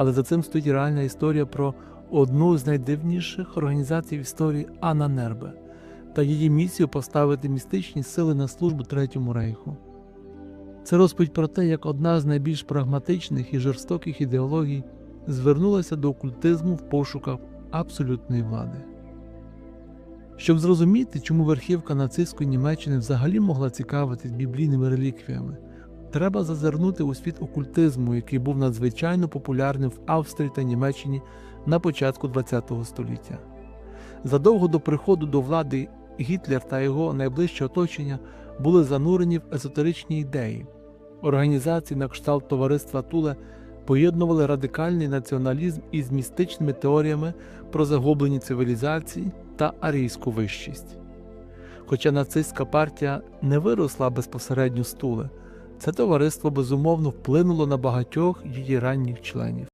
Але за цим стоїть реальна історія про одну з найдивніших організацій в історії Анна Нербе та її місію поставити містичні сили на службу Третьому рейху. Це розповідь про те, як одна з найбільш прагматичних і жорстоких ідеологій звернулася до окультизму в пошуках абсолютної влади. Щоб зрозуміти, чому верхівка нацистської Німеччини взагалі могла цікавитись біблійними реліквіями, треба зазирнути у світ окультизму, який був надзвичайно популярним в Австрії та Німеччині на початку ХХ століття. Задовго до приходу до влади Гітлер та його найближче оточення були занурені в езотеричні ідеї. Організації на кшталт товариства Туле поєднували радикальний націоналізм із містичними теоріями про загублені цивілізації та арійську вищість. Хоча нацистська партія не виросла безпосередньо з Туле, це товариство безумовно вплинуло на багатьох її ранніх членів.